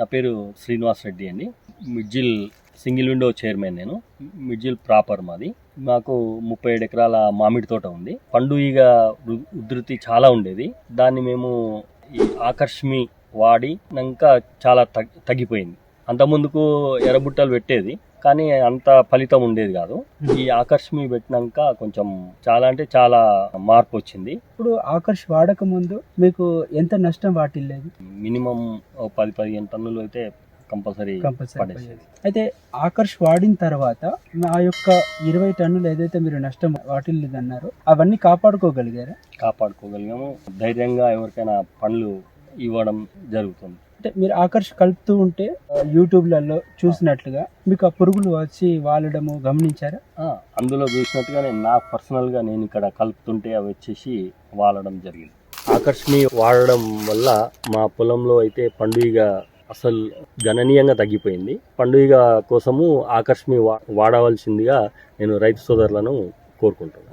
నా పేరు శ్రీనివాస్ రెడ్డి అండి. మిడ్జిల్ సింగిల్ విండో చైర్మన్ నేను. మిడ్జిల్ ప్రాపర్ మాది. మాకు ముప్పై ఏడు ఎకరాల మామిడి తోట ఉంది. పండు ఈగ ఉధృతి చాలా ఉండేది. దాన్ని మేము ఈ ఆకర్ష్మి వాడినాక చాలా తగ్గిపోయింది. అంత ముందుకు ఎర్రబుట్టలు పెట్టేది కానీ అంత ఫలితం ఉండేది కాదు. ఈ ఆకర్ష్మి పెట్టినాక కొంచెం చాలా అంటే చాలా మార్పు వచ్చింది ఇప్పుడు ఆకర్ష్ వాడక ముందు మీకు ఎంత నష్టం వాటిల్లేదు? మినిమం పది పదిహేను టన్నులు అయితే కంపల్సరీ కంపల్సరీ అయితే ఆకర్ష్ వాడిన తర్వాత ఆ యొక్క ఇరవై టన్నులు ఏదైతే మీరు నష్టం వాటిల్లేదు అన్నారో అవన్నీ కాపాడుకోగలిగారా? కాపాడుకోగలిగాము. ధైర్యంగా ఎవరికైనా పండ్లు ఇవ్వడం జరుగుతుంది. అంటే మీరు ఆకర్ష్ కలుపుతూ ఉంటే యూట్యూబ్లలో చూసినట్లుగా మీకు ఆ పురుగులు వచ్చి వాలడము గమనించారా? ఆ, అందులో చూసినట్టుగానే నాకు పర్సనల్గా నేను ఇక్కడ కలుపుతుంటే అవి వచ్చేసి వాడడం జరిగింది. ఆకర్షణి వాడడం వల్ల మా పొలంలో అయితే పండుగ అసలు గణనీయంగా తగ్గిపోయింది. పండుగ కోసము ఆకర్షణి వా వాడవలసిందిగా నేను రైతు సోదరులను కోరుకుంటున్నాను.